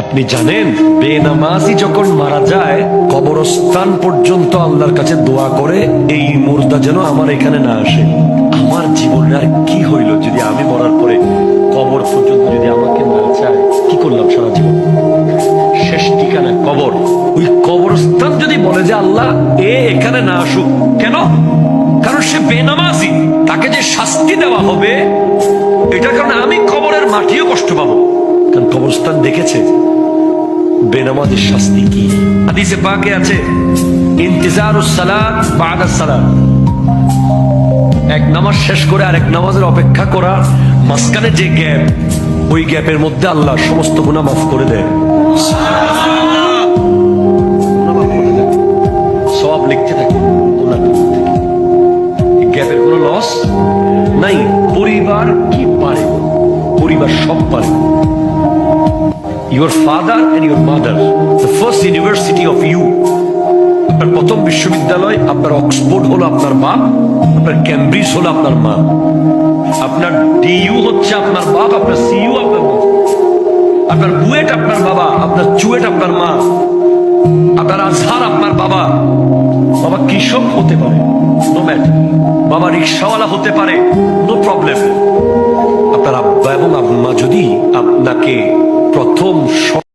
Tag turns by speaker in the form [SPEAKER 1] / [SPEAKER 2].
[SPEAKER 1] আপনি জানেন, বেনামাজি যখন মারা যায়, কবরস্থান পর্যন্ত আল্লাহর কাছে দোয়া করে, এই মুর্দা যেন আমার এখানে না আসে। আমার জীবনে আর কি হইল যদি আমি মরার পরে কবর পর্যন্ত যদি আমাকে না চায়? কি করলাম সারা জীবন? শেষ ঠিকানা কবর। ওই কবরস্থান যদি বলে যে আল্লাহ, এ এখানে না আসুক, কেন? কারণ সে বেনামাজি। তাকে যে শাস্তি দেওয়া হবে, এটার কারণে আমি কবরের মাটিও কষ্ট পাবো। কারণ কবরস্থান দেখেছে বেনামাজির শাস্তি কি? হাদিসে পাকে আছে, ইন্তিজারুস সালাত বাদাস সালাত। এক নামাজ শেষ করে আরেক নামাজের অপেক্ষা করা মাঝখানে যে গ্যাপ, ওই গ্যাপের মধ্যে আল্লাহ সমস্ত গুণা মাফ করে দেয়। সব লিখতে থাকে গ্যাপের কোনো লস নাই। পরিবার কি পারে? পরিবার সব পারে। Your father and your mother the first university of you আপনার প্রথম বিশ্ববিদ্যালয়, আপনার অক্সফোর্ড হলো আপনার মা, আপনার ক্যামব্রিজ হলো আপনার মা। আপনার ডিইউ হচ্ছে আপনার বাপ, আপনার সিইউ আপনার আপনার বুয়েট আপনার বাবা, আপনার চুয়েট আপনার মা। আপনার আজহার আপনার বাবা। বাবা কৃষক হতে পারে নো ম্যাটার বাবা রিক্সাওয়ালা হতে পারে নো প্রবলেম আপনার আব্বা এবং আম্মা যদি আপনাকে প্রথম